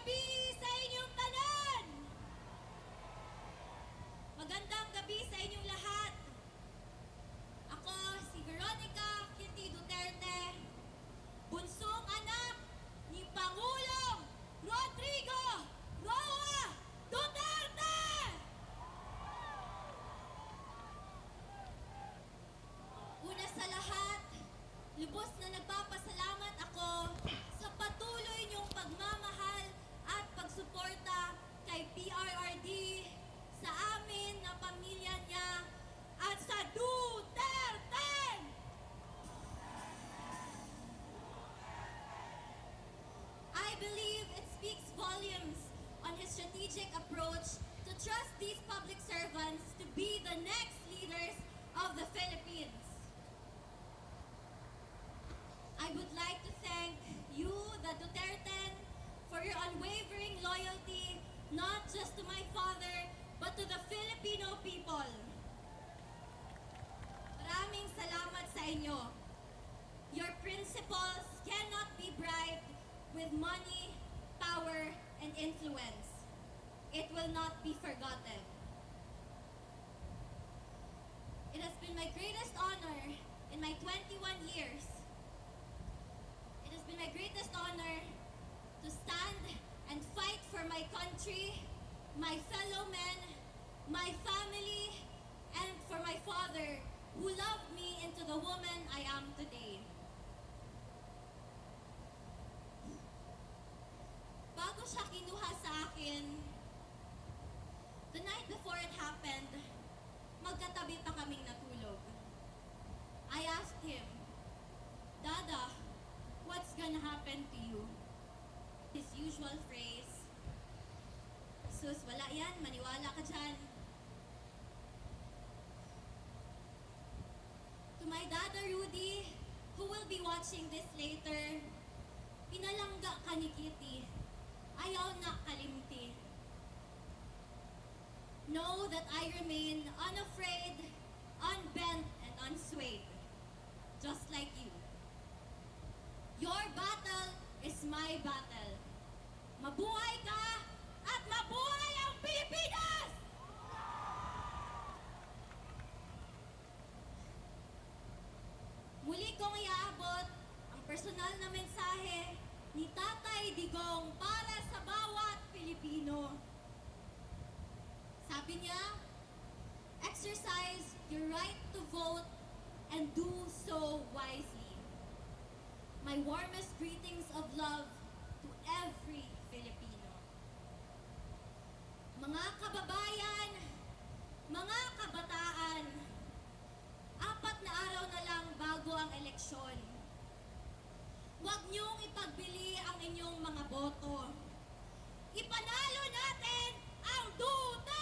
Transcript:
gabi sa inyong tanan! Magandang gabi sa inyong lahat. Ako si Veronica Kitty Duterte, bunsong anak ni Pangulong Rodrigo Roa Duterte! Una sa lahat, lubos na nagpapasalamat ako sa patuloy niyong pagmamahal strategic approach to trust these public servants to be the next leaders of the Philippines. I would like to thank you, the Duterte, for your unwavering loyalty not just to my father, but to the Filipino people. Maraming salamat sa inyo. Your principles cannot be bribed with money, power, and influence. It will not be forgotten. It has been my greatest honor in my 21 years. It has been my greatest honor to stand and fight for my country, my fellow men, my family, it happened, magkatabi pa kaming natulog. I asked him, Dada, what's gonna happen to you? His usual phrase, Sus, wala yan, maniwala ka dyan. To my dada Rudy, who will be watching this later, pinalangga ka ni Kitty. Ayaw na kalimti. That I remain unafraid, unbent, and unswayed. Just like you. Your battle is my battle. Mabuhay ka at mabuhay ang Pilipinas! Muli kong iaabot ang personal na mensahe ni Tatay Digong para sa bawat Pilipino. Sabi niya, exercise your right to vote and do so wisely. My warmest greetings of love to every Filipino. Mga kababayan, mga kabataan, apat na araw na lang bago ang eleksyon. Huwag niyong ipagbili ang inyong mga boto. Ipanalo natin ang duda!